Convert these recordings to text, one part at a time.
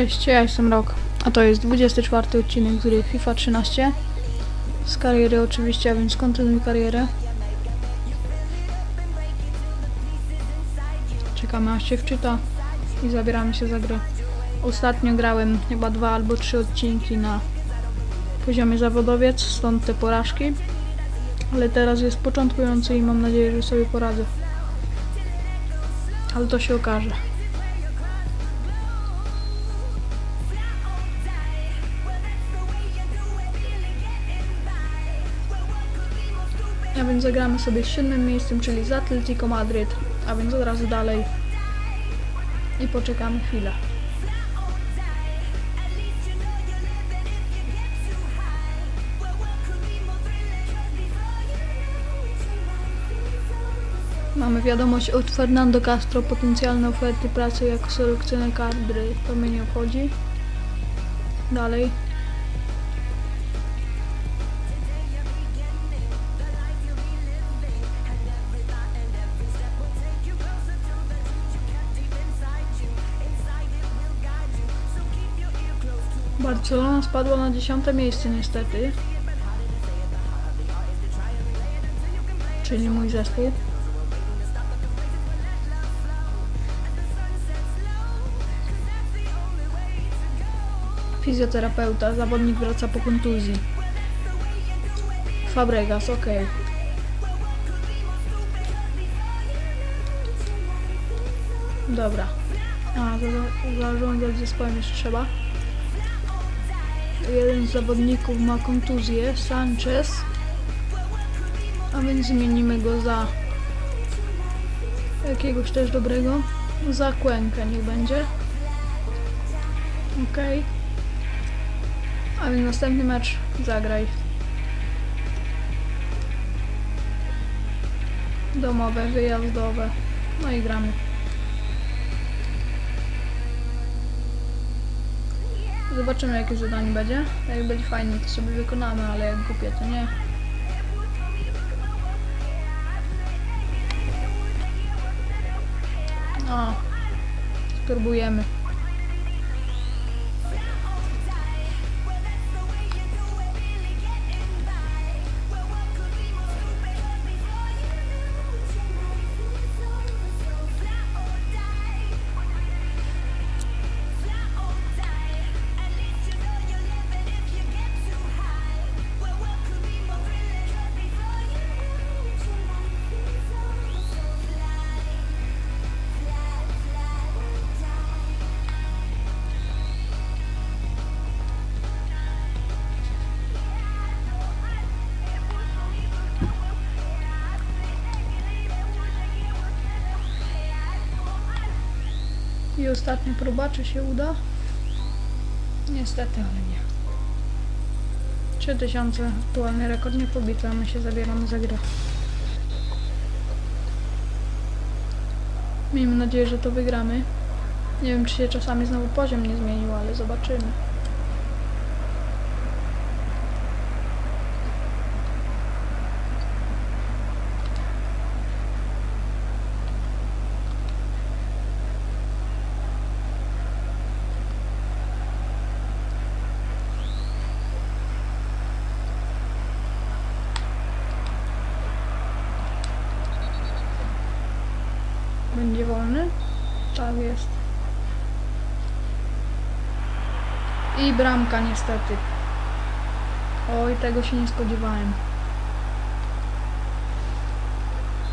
Cześć, ja jestem Rok, a to jest 24 odcinek z gry FIFA 13 z kariery oczywiście, a więc kontynuuj karierę. Czekamy aż się wczyta i zabieramy się za grę. Ostatnio grałem chyba dwa albo trzy odcinki na poziomie zawodowiec, stąd te porażki. Ale teraz jest początkujący i mam nadzieję, że sobie poradzę. Ale to się okaże. Zagramy sobie z siódmym miejscem, czyli z Atletico Madryt, a więc od razu dalej i poczekamy chwilę. Mamy wiadomość od Fernando Castro, potencjalne oferty pracy jako selekcjoner kadry, to mnie nie obchodzi. Dalej. Barcelona spadła na dziesiąte miejsce niestety. Czyli mój zespół. Fizjoterapeuta, zawodnik wraca po kontuzji. Fabregas, ok. Dobra. A, za- zarządzać zespołem jeszcze trzeba. Jeden z zawodników ma kontuzję, Sanchez. A więc zmienimy go za jakiegoś też dobrego. Za Kłękę niech będzie. Okej. A więc następny mecz zagraj. Domowe, wyjazdowe. No i gramy. Zobaczymy jakie zadanie będzie. Jak będzie fajnie to sobie wykonamy, ale jak głupie to nie. No. Spróbujemy. I ostatnia próba, czy się uda? Niestety, ale nie. 3000 aktualny rekord nie pobity, a my się zabieramy za grę. Miejmy nadzieję, że to wygramy. Nie wiem, czy się czasami znowu poziom nie zmienił, ale zobaczymy. Będzie wolny? Tak jest. I bramka niestety. Oj, tego się nie spodziewałem.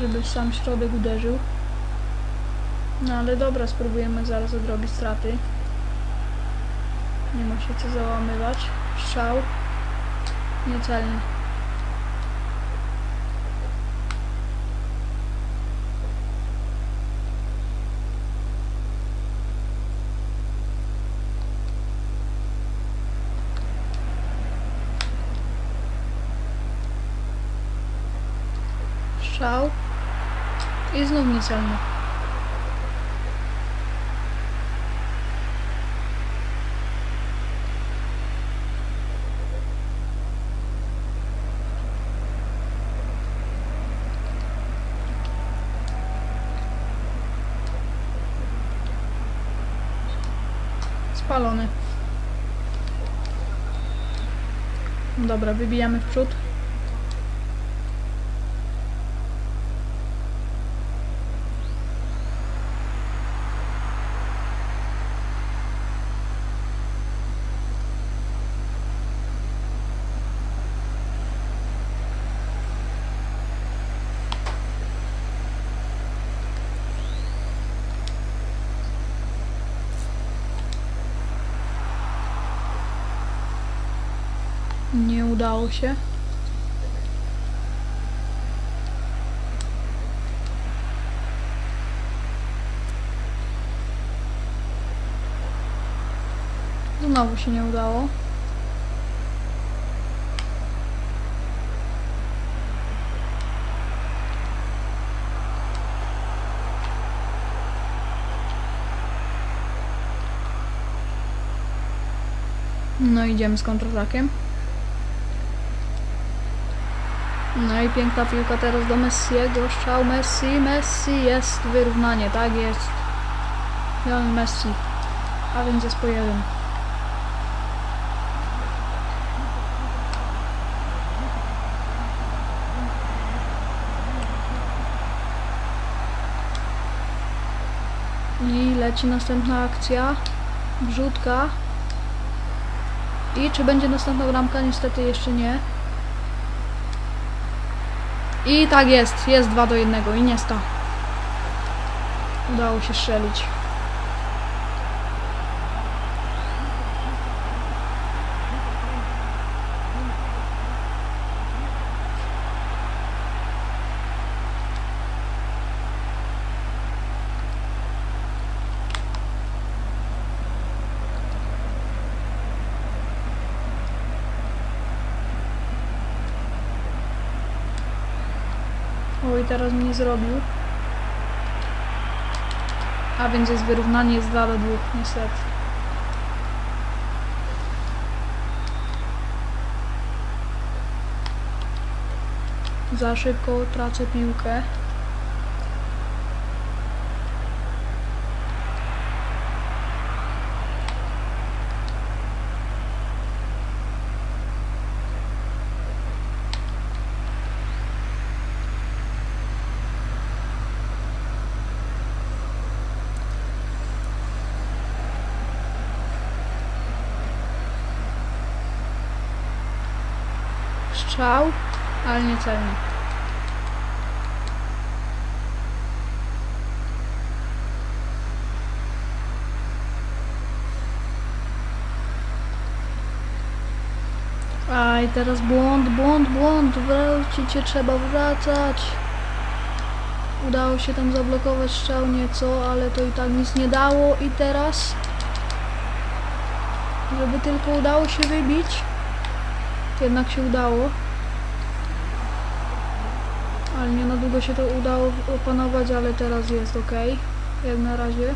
Żeby sam środek uderzył. No ale dobra, spróbujemy zaraz odrobić straty. Nie ma się co załamywać. Strzał. Niecelny. Strzał. I znów niecelny. Spalony. Dobra, wybijamy w przód. Nie udało się. Znowu się nie udało. No idziemy z kontratakiem. No i piękna piłka teraz do Messiego. Strzał Messi, Messi jest wyrównanie, tak jest. Lionel Messi. A więc jest po jeden. I leci następna akcja. Wrzutka. I czy będzie następna bramka? Niestety jeszcze nie. I tak jest, jest 2 do 1 i nie sta. Udało się strzelić. Oj, teraz mnie zrobił. A więc jest wyrównanie, jest 2 do 2, niestety. Za szybko tracę piłkę. Strzał, ale nie celnie. Aj, teraz błąd, błąd, błąd. Wrócicie, trzeba wracać. Udało się tam zablokować strzał nieco, ale to i tak nic nie dało. I teraz, żeby tylko udało się wybić, jednak się udało. Ale nie na długo się to udało opanować, ale teraz jest ok. Jak na razie.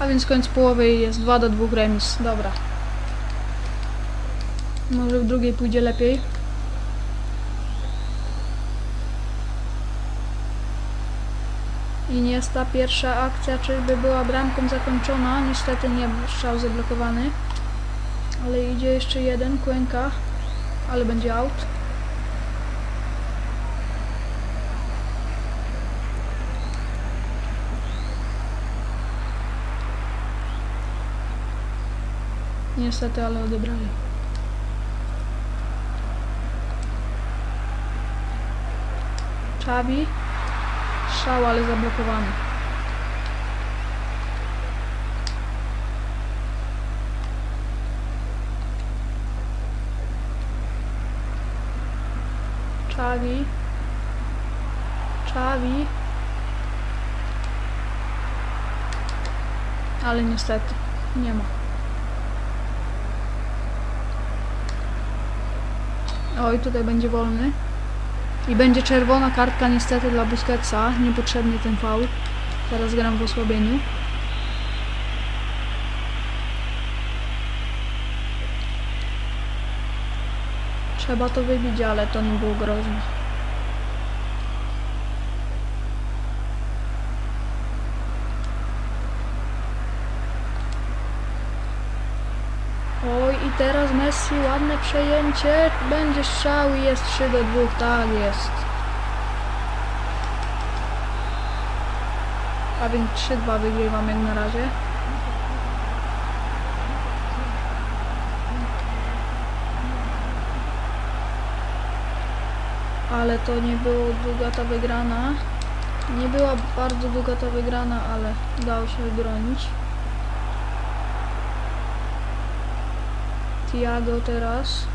A więc koniec połowy jest 2 do 2 remis. Dobra. Może w drugiej pójdzie lepiej. I nie jest ta pierwsza akcja, czyżby była bramką zakończona. Niestety nie, strzał zablokowany. Ale idzie jeszcze jeden, Kłęka, ale będzie out. Niestety, ale odebrali. Czawi. Strzał, ale zablokowany. Czawi. Czawi. Ale niestety nie ma. Oj, tutaj będzie wolny. I będzie czerwona kartka niestety dla Busquetsa. Niepotrzebnie ten faul. Teraz gram w osłabieniu. Chyba to wybić, ale to nie było groźne. Oj, i teraz Messi, ładne przejęcie. Będzie strzał i jest 3 do 2, tak jest. A więc 3-2 wygrywam jak na razie. Ale to nie było długa ta wygrana. Nie była bardzo długa ta wygrana, ale udało się wybronić. Tiago teraz.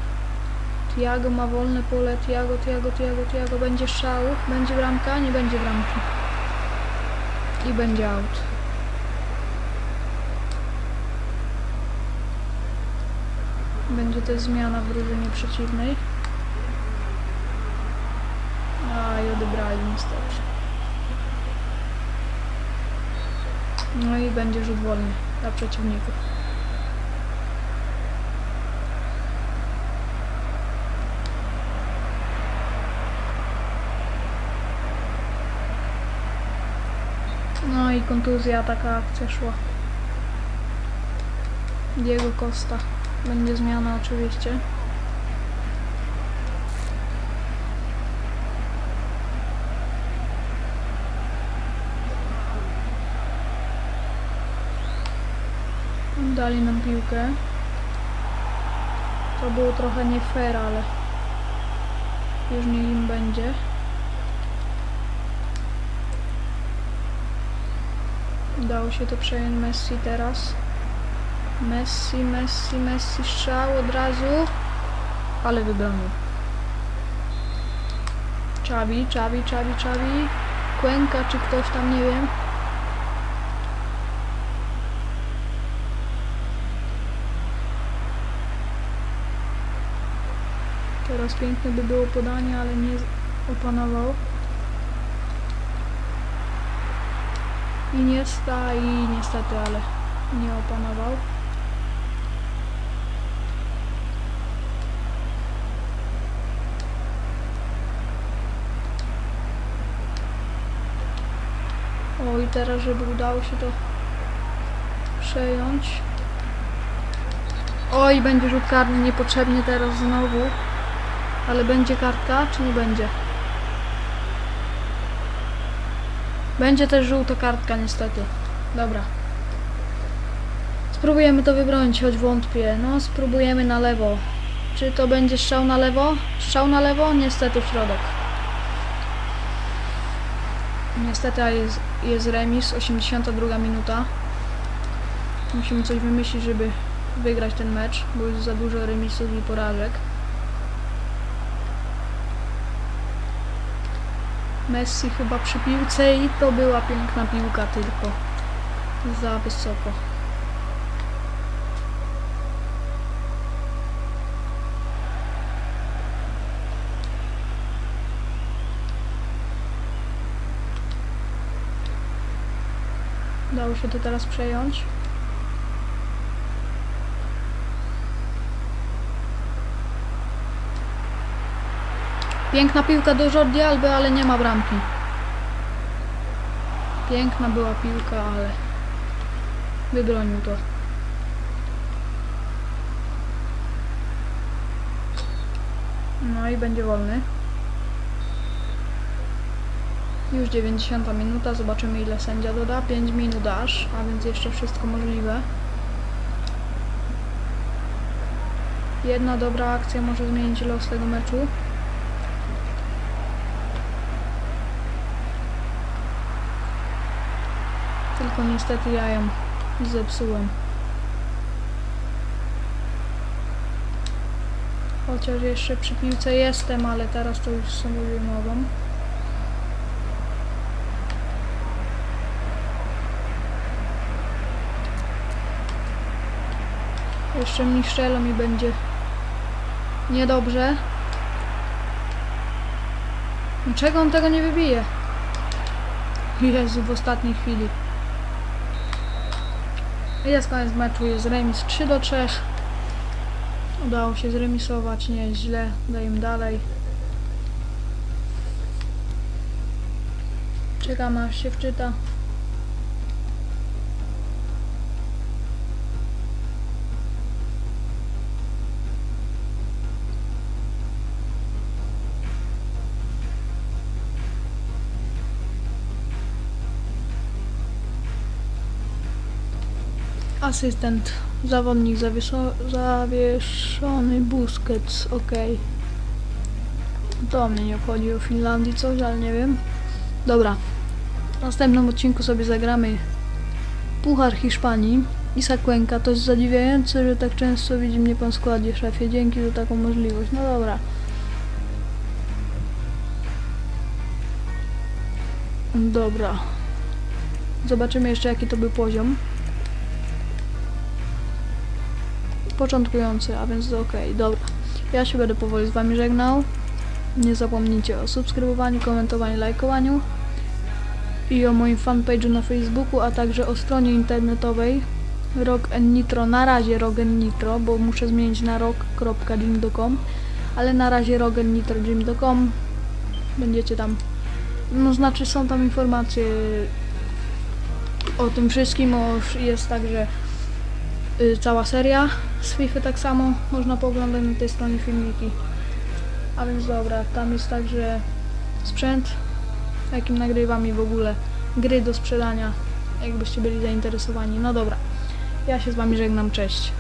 Tiago ma wolne pole. Tiago, Tiago, Tiago, Tiago. Będzie strzał. Będzie bramka? Nie będzie bramki. I będzie out. Będzie to zmiana w drużynie przeciwnej. A i odebrali niestety. No i będzie rzut wolny dla przeciwników. No i kontuzja, taka akcja szła. Diego Costa. Będzie zmiana oczywiście. Dali nam piłkę. To było trochę nie fair, ale już nie im będzie. Udało się to przejąć Messi teraz. Messi, Messi, Messi strzał od razu. Ale wybronił. Czawi, Czawi, Czawi, Czawi. Kłęka czy ktoś tam, nie wiem. Teraz piękne by było podanie, ale nie opanował. Iniesta i niestety, ale nie opanował. O i teraz, żeby udało się to przejąć. Oj, będzie rzut karny niepotrzebnie teraz znowu. Ale będzie kartka, czy nie będzie? Będzie też żółta kartka niestety. Dobra. Spróbujemy to wybronić, choć wątpię. No, spróbujemy na lewo. Czy to będzie strzał na lewo? Strzał na lewo? Niestety w środek. Niestety jest, jest remis, 82 minuta. Musimy coś wymyślić, żeby wygrać ten mecz, bo jest za dużo remisów i porażek. Messi chyba przy piłce i to była piękna piłka tylko za wysoko. Dało się to teraz przejąć. Piękna piłka do Jordi Alby, ale nie ma bramki. Piękna była piłka, ale wybronił to. No i będzie wolny. Już 90 minuta, zobaczymy ile sędzia doda. 5 minut aż, a więc jeszcze wszystko możliwe. Jedna dobra akcja może zmienić los tego meczu. Tylko niestety ja ją zepsułem. Chociaż jeszcze przy piłce jestem, ale teraz to już sobie mogą. Jeszcze mi strzelą i będzie niedobrze. Dlaczego on tego nie wybije? Jezu, w ostatniej chwili. Jest koniec meczu, jest remis 3 do 3. Udało się zremisować, nie jest źle. Dajemy dalej. Czekam aż się wczyta. Asystent, zawodnik zawieszony, Busquets, okej. To mnie nie obchodzi o Finlandii coś, ale nie wiem. Dobra, w następnym odcinku sobie zagramy Puchar Hiszpanii. Isak Cuenca, to jest zadziwiające, że tak często widzi mnie pan w składzie, szefie. Dzięki za taką możliwość. No dobra. Dobra. Zobaczymy jeszcze jaki to był poziom. Początkujący, a więc ok, dobra. Ja się będę powoli z wami żegnał. Nie zapomnijcie o subskrybowaniu, komentowaniu, lajkowaniu i o moim fanpage'u na Facebooku, a także o stronie internetowej Rock Nitro. Na razie Rock Nitro, bo muszę zmienić na rock.gym.com, ale na razie Rock Nitro gym.com. Będziecie tam, no znaczy są tam informacje o tym wszystkim, o, jest także y, cała seria z FIFA tak samo, można pooglądać na tej stronie filmiki. A więc dobra, tam jest także sprzęt, jakim nagrywam i w ogóle gry do sprzedania, jakbyście byli zainteresowani. No dobra, ja się z wami żegnam, cześć.